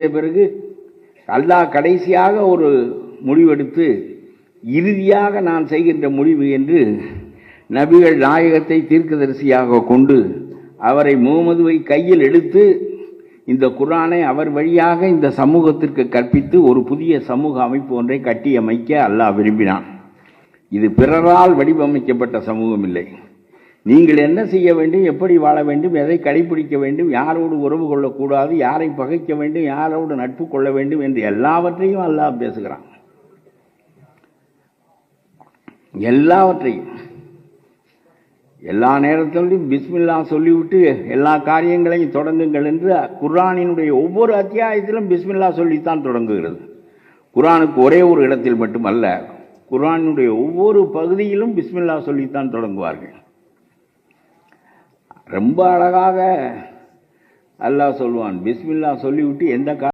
பிறகு அல்லாஹ் கடைசியாக ஒரு முடிவெடுத்து இறுதியாக நான் செய்கின்ற முடிவு என்று நபிகள் நாயகத்தை தீர்க்கதரிசியாக கொண்டு அவரை முகமதுவை கையில் எடுத்து இந்த குரானை அவர் வழியாக இந்த சமூகத்திற்கு கற்பித்து ஒரு புதிய சமூக அமைப்பு ஒன்றை கட்டியமைக்க அல்லாஹ் விரும்பினான். இது பிறரால் வடிவமைக்கப்பட்ட சமூகம் இல்லை நீங்கள் என்ன செய்ய வேண்டும் எப்படி வாழ வேண்டும் எதை கடைபிடிக்க வேண்டும் யாரோடு உறவு கொள்ளக்கூடாது யாரை பகைக்க வேண்டும் யாரோடு நட்பு கொள்ள வேண்டும் என்று எல்லாவற்றையும் அல்லாஹ் பேசுகிறான். எல்லாவற்றையும். எல்லா நேரத்திலும் பிஸ்மில்லா சொல்லிவிட்டு எல்லா காரியங்களையும் தொடங்குங்கள் என்று குர்ஆனினுடைய ஒவ்வொரு அத்தியாயத்திலும் பிஸ்மில்லா சொல்லித்தான் தொடங்குகிறது. குர்ஆனுக்கு ஒரே ஒரு இடத்தில் மட்டுமல்ல குர்ஆனுடைய ஒவ்வொரு பகுதியிலும் பிஸ்மில்லா சொல்லித்தான் தொடங்குவார்கள். ரொம்ப அழகாக அல்லாஹ் சொல்லுவான். பிஸ்மில்லா சொல்லிவிட்டு எந்த கா